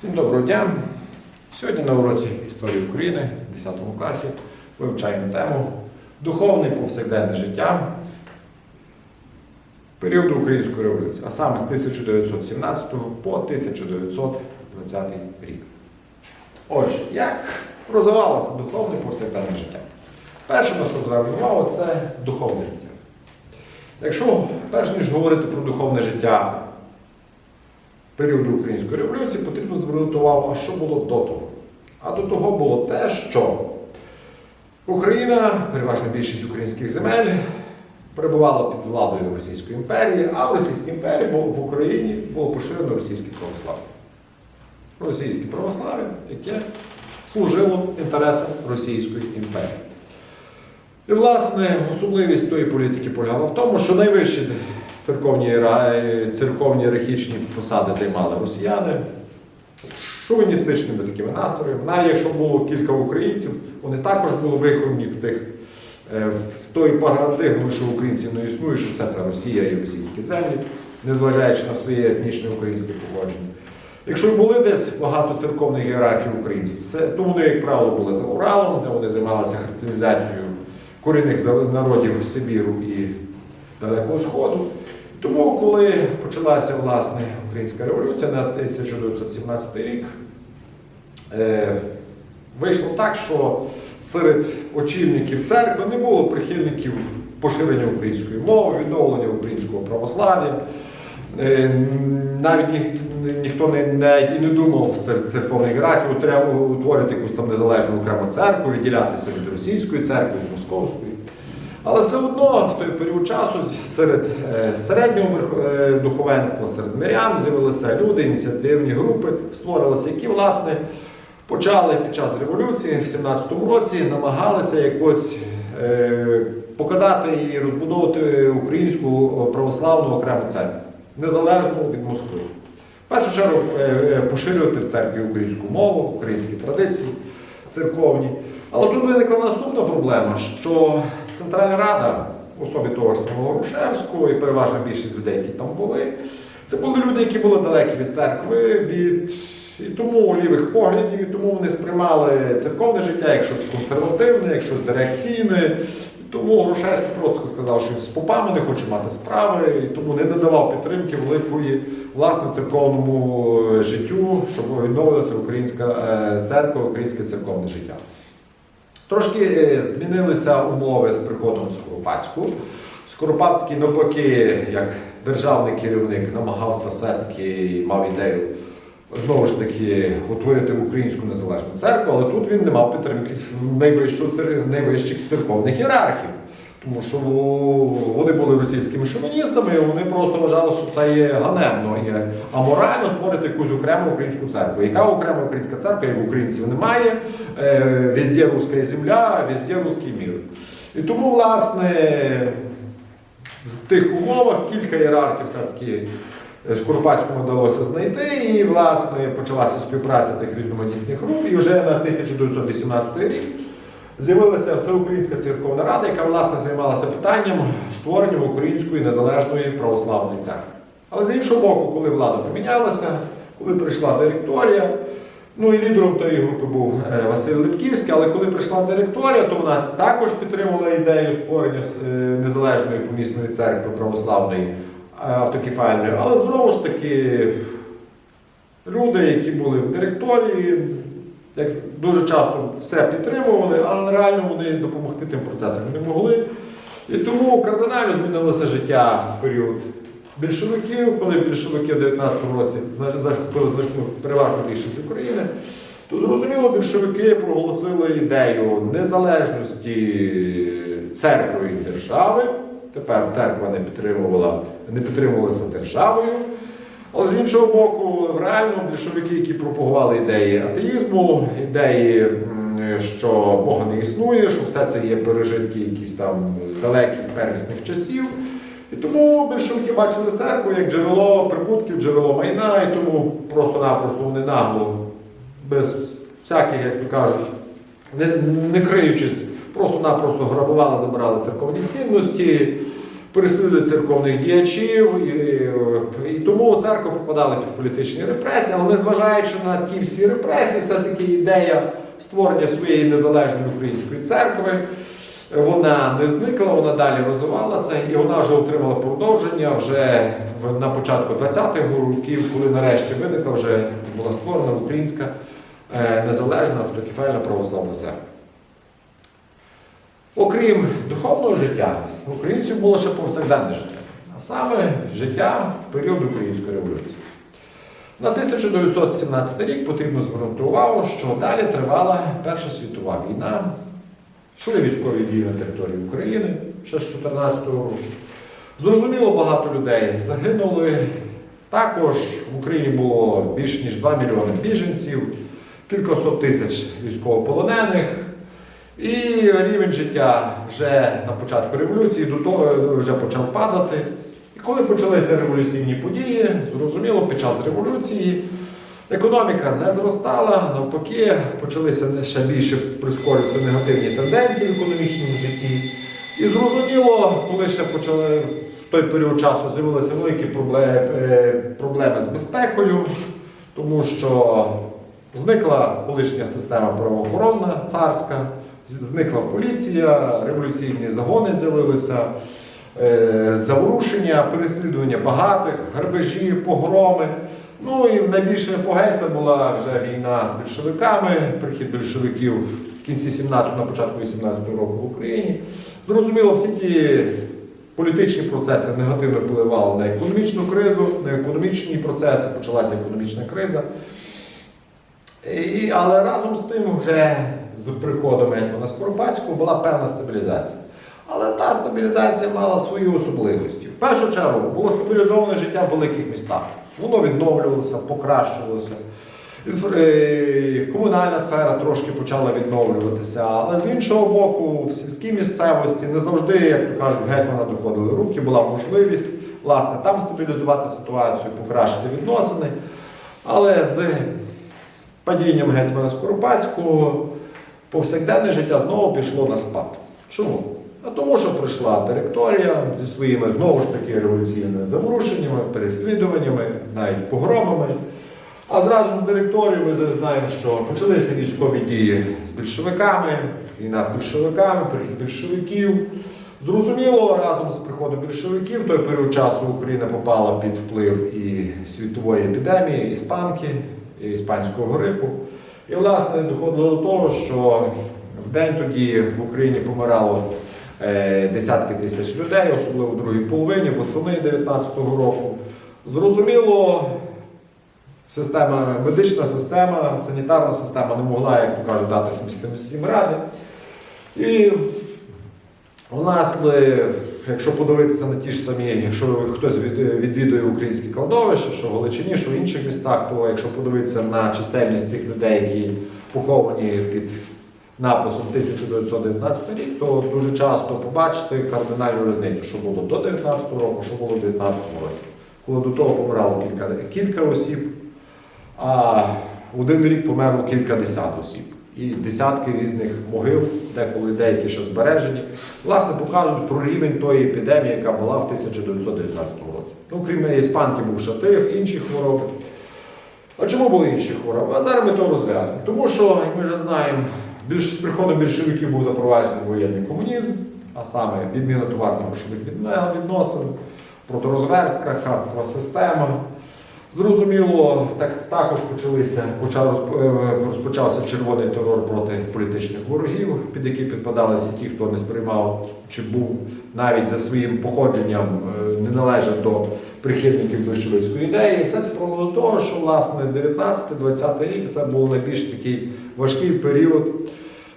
Всім доброго дня! Сьогодні на уроці історії України в 10 класі вивчаємо тему Духовне повсякденне життя періоду Української революції, а саме з 1917 по 1920 рік. Отже, як розвивалося духовне повсякденне життя? Перше, на що увагу, це духовне життя. Якщо перш ніж говорити про духовне життя періоду Української революції потрібно звернути увагу, а що було до того. А до того було те, що Україна, переважна більшість українських земель, перебувала під владою Російської імперії, а в Російській імперії в Україні було поширено російське православ'я. Російське православ'я, яке служило інтересам Російської імперії. І, власне, особливість тої політики полягала в тому, що найвищі церковні, церковні ієрархічні посади займали росіяни з шовіністичними такими настроями. Навіть якщо було кілька українців, вони також були виховані в тих е, з тої парадигми, що українців не існує, що це, це Росія і російські землі, незважаючи на своє етнічне українське походження. Якщо були десь багато церковних ієрархів українців, це, то вони, як правило, були за Уралом, де вони займалися християнізацією корінних народів Сибіру і Далекого Сходу. Тому, коли почалася власне українська революція на 1917 рік, е, вийшло так, що серед очільників церкви не було прихильників поширення української мови, відновлення українського православ'я. Е, Навіть ні, ніхто не, навіть і не думав серед церковних утворювати утворити якусь там незалежну окрему церкву, відділятися від російської церкви, від московської. Але все одно в той період часу серед е, середнього е, духовенства, серед мирян з'явилися люди, ініціативні групи, створилися, які, власне, почали під час революції в 17-му році намагалися якось е, показати і розбудовувати українську православну окрему церкву, незалежну від Москви. В першу чергу поширювати в церкві українську мову, українські традиції церковні. Але тут виникла наступна проблема, що Центральна Рада, в особі того самого Грушевського і переважна більшість людей, які там були, це були люди, які були далекі від церкви, від і тому лівих поглядів, і тому вони сприймали церковне життя як щось консервативне, як щось реакційне. Тому Грушевський просто сказав, що з попами не хоче мати справи, і тому не надавав підтримки великої власне церковному е, життю, щоб відновилася українська е, церква, українське церковне життя. Трошки е, змінилися умови з приходом Скоропадську. Скоропадський, навпаки, як державний керівник, намагався все-таки мав ідею знову ж таки утворити українську незалежну церкву, але тут він не мав підтримки в найвищих церковних ієрархів. Тому що вони були російськими шовіністами, вони просто вважали, що це є ганебно і аморально створити якусь окрему українську церкву. Яка окрема українська церква, як українців немає, е, везде руська земля, везде руський мір. І тому, власне, в тих умовах кілька ієрархів все-таки е, Скоропадському вдалося знайти, і, власне, почалася співпраця тих різноманітних груп, і вже на 1918 рік з'явилася Всеукраїнська церковна рада, яка власне займалася питанням створення української незалежної православної церкви. Але з іншого боку, коли влада помінялася, коли прийшла директорія, ну і лідером тої групи був е, Василь Липківський, але коли прийшла директорія, то вона також підтримала ідею створення е, незалежної помісної церкви православної е, автокефальної. Але знову ж таки, люди, які були в директорії, як дуже часто все підтримували, але реально вони допомогти тим процесам не могли. І тому кардинально змінилося життя в період більшовиків, коли більшовики в 19-му році захопили значну переважну більшість України, то зрозуміло, більшовики проголосили ідею незалежності церкви і держави. Тепер церква не підтримувала, не підтримувалася державою. Але з іншого боку, реально більшовики, які пропагували ідеї атеїзму, ідеї, що Бога не існує, що все це є пережитки якісь там далеких первісних часів. І тому більшовики бачили церкву як джерело прибутків, джерело майна, і тому просто-напросто вони нагло, без всяких, як то кажуть, не, не криючись, просто-напросто грабували, забирали церковні цінності, переслідують церковних діячів, і, і тому церква попадала під політичні репресії, але незважаючи на ті всі репресії, все-таки ідея створення своєї незалежної української церкви. Вона не зникла, вона далі розвивалася, і вона вже отримала продовження вже на початку 20-х років, коли нарешті виникла вже була створена українська е, незалежна автокефальна православна церква. Окрім духовного життя, українців було ще повсякденне життя, а саме життя в період української революції. На 1917 рік потрібно звернути увагу, що далі тривала Перша світова війна, йшли військові дії на території України ще з 14 року. Зрозуміло, багато людей загинули. Також в Україні було більш ніж 2 мільйони біженців, кількасот тисяч військовополонених. І рівень життя вже на початку революції до того вже почав падати. І коли почалися революційні події, зрозуміло, під час революції економіка не зростала, навпаки, почалися ще більше прискорюватися негативні тенденції в економічному житті. І зрозуміло, коли ще почали в той період часу з'явилися великі проблеми, проблеми з безпекою, тому що зникла колишня система правоохоронна, царська, зникла поліція, революційні загони з'явилися, е, заворушення, переслідування багатих, грабежі, погроми. Ну і найбільша епогея це була вже війна з більшовиками, прихід більшовиків в кінці 17-го, на початку 18-го року в Україні. Зрозуміло, всі ті політичні процеси негативно впливали на економічну кризу, на економічні процеси, почалася економічна криза. І, але разом з тим, вже з приходом Гетьмана Скоропадського була певна стабілізація. Але та стабілізація мала свої особливості. В першу чергу було стабілізоване життя в великих містах. Воно відновлювалося, покращувалося. Е, Комунальна сфера трошки почала відновлюватися, але з іншого боку, в сільській місцевості не завжди, як то кажуть, гетьмана доходили руки, була можливість власне там стабілізувати ситуацію, покращити відносини. Але з падінням гетьмана Скоропадського повсякденне життя знову пішло на спад. Чому? А тому, що прийшла директорія зі своїми знову ж таки революційними заворушеннями, переслідуваннями, навіть погромами. А зразу з директорією ми знаємо, що почалися військові дії з більшовиками, війна з більшовиками, прихід більшовиків. Зрозуміло, разом з приходом більшовиків той період часу Україна попала під вплив і світової епідемії, іспанки, і іспанського грипу. І, власне, доходило до того, що в день тоді в Україні помирало е, десятки тисяч людей, особливо в другій половині, восени 19-го року. Зрозуміло, система, медична система, санітарна система не могла, як то кажуть, дати з цим всім ради. І у нас, якщо подивитися на ті ж самі, якщо хтось відвідує українські кладовища, що в Галичині, що в інших містах, то якщо подивитися на чисельність тих людей, які поховані під написом 1919 рік, то дуже часто побачите кардинальну різницю, що було до 19 року, що було в 19 році. Коли до того помирало кілька, кілька осіб, а один рік померло кілька десят осіб. І десятки різних могил, деколи деякі ще збережені, власне, показують про рівень тої епідемії, яка була в 1919 році. Ну, крім іспанки, був шатив, інші хвороби. А чому були інші хвороби? А зараз ми то розглянемо. Тому що, як ми вже знаємо, більш з приходом більшовиків був запроваджений воєнний комунізм, а саме відміна товарно-грошових відносин, проторозверстка, карткова система. Зрозуміло, так також почалися, почав, е, розпочався червоний терор проти політичних ворогів, під які підпадалися ті, хто не сприймав чи був навіть за своїм походженням е, не належав до прихильників большевицької ідеї. Все це привело до того, що власне 19-20 рік це був найбільш такий важкий період,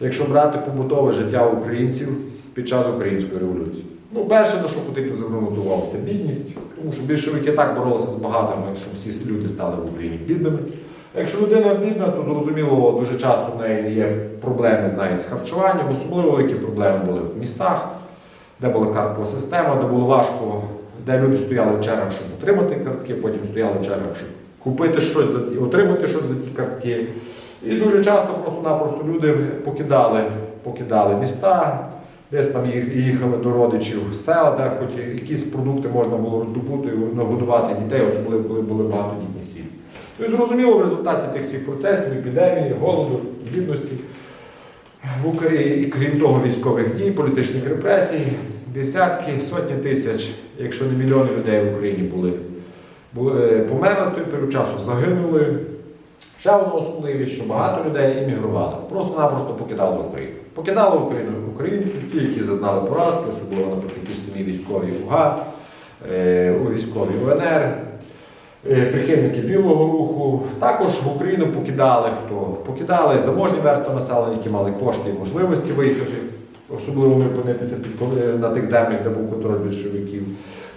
якщо брати побутове життя українців під час української революції. Ну, перше, на що потрібно звернути увагу, це бідність, тому що більшовики так боролися з багатими, щоб всі люди стали в Україні бідними. Якщо людина бідна, то зрозуміло, дуже часто в неї є проблеми навіть з харчуванням, особливо великі проблеми були в містах, де була карткова система, де було важко, де люди стояли в чергах, щоб отримати картки, потім стояли в чергах, щоб купити щось за ті, отримати щось за ті картки. І дуже часто просто-напросто люди покидали, покидали міста, десь там їх- їхали до родичів в села, де хоч якісь продукти можна було роздобути і нагодувати дітей, особливо коли були багатодітні сім'ї. Тобто, зрозуміло, в результаті тих всіх процесів, епідемії, голоду, бідності в Україні, крім того, військових дій, політичних репресій, десятки, сотні тисяч, якщо не мільйони людей в Україні були, були е, померли той період часу, загинули. Ще одна особливість, що багато людей іммігрували, просто-напросто покидали Україну. Покидали Україну українці, ті, які зазнали поразки, особливо, наприклад, ті ж самі військові УГА, е, військові УНР, е, прихильники білого руху. Також в Україну покидали хто? Покидали заможні верстви населення, які мали кошти і можливості виїхати, особливо опинитися на тих землях, де був контроль більшовиків.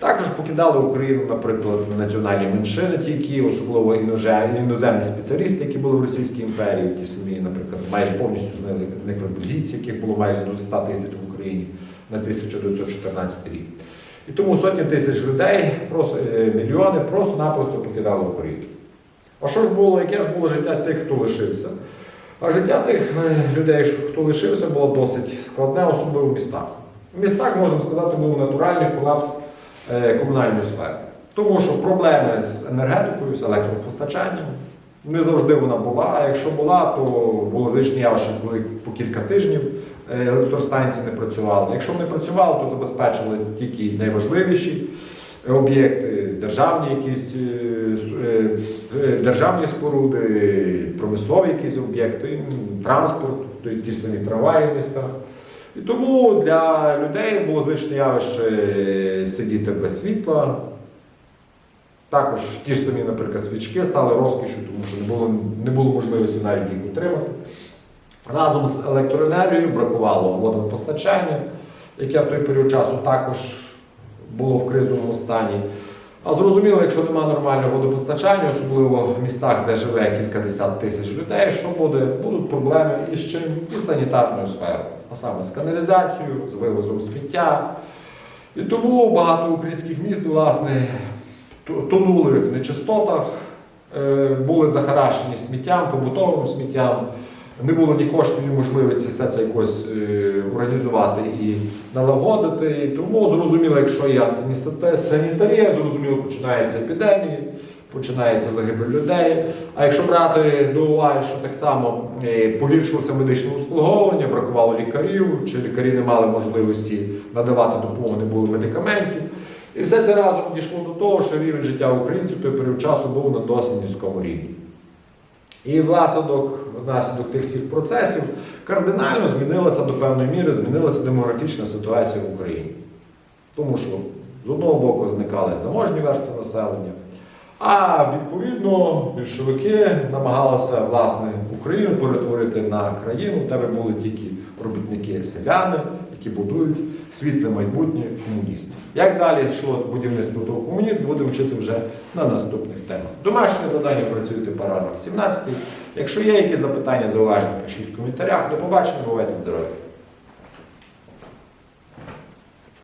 Також покидали Україну, наприклад, національні меншини, ті, які особливо іноземні спеціалісти, які були в Російській імперії, ті самі, наприклад, майже повністю зникли, бельгійці, яких було майже до 100 тисяч в Україні на 1914 рік. І тому сотні тисяч людей, просто е, мільйони, просто-напросто покидали Україну. А що ж було, яке ж було життя тих, хто лишився? А життя тих е, людей, хто лишився, було досить складне, особливо в містах. В містах, можемо сказати, був натуральний колапс комунальної сфери. Тому що проблеми з енергетикою, з електропостачанням не завжди вона була. А якщо була, то було звичні явище, коли по кілька тижнів е, електростанції не працювали. Якщо вони працювали, то забезпечили тільки найважливіші е, об'єкти, державні якісь е, е, е, державні споруди, промислові якісь об'єкти, транспорт, ті самі трамваї в містах. І тому для людей було звичне явище сидіти без світла. Також ті ж самі, наприклад, свічки стали розкішю, тому що не було, не було можливості навіть їх утримати. Разом з електроенергією бракувало водопостачання, яке в той період часу також було в кризовому стані. А зрозуміло, якщо немає нормального водопостачання, особливо в містах, де живе кількадесят тисяч людей, що буде? Будуть проблеми із чим? І санітарною сферою, а саме з каналізацією, з вивозом сміття. І тому багато українських міст, власне, тонули в нечистотах, е, були захарашені сміттям, побутовим сміттям. Не було ні коштів, ні можливості все це якось е, організувати і налагодити. Тому зрозуміло, якщо є антисанітарія, зрозуміло, починаються епідемії, починається загибель людей. А якщо брати до уваги, що так само е, погіршилося медичне обслуговування, бракувало лікарів, чи лікарі не мали можливості надавати допомогу, не було медикаментів. І все це разом дійшло до того, що рівень життя українців той період часу був на досить низькому рівні. І внаслідок, внаслідок тих всіх процесів кардинально змінилася до певної міри, змінилася демографічна ситуація в Україні. Тому що з одного боку зникали заможні верстви населення, а відповідно більшовики намагалися власне Україну перетворити на країну, де були тільки робітники селяни, які будують світле майбутнє комунізму. Як далі йшло будівництво того комунізму, будемо вчити вже на наступних темах. Домашнє завдання працюйте параграф 17. Якщо є якісь запитання, зауваження, пишіть в коментарях. До побачення, бувайте здорові!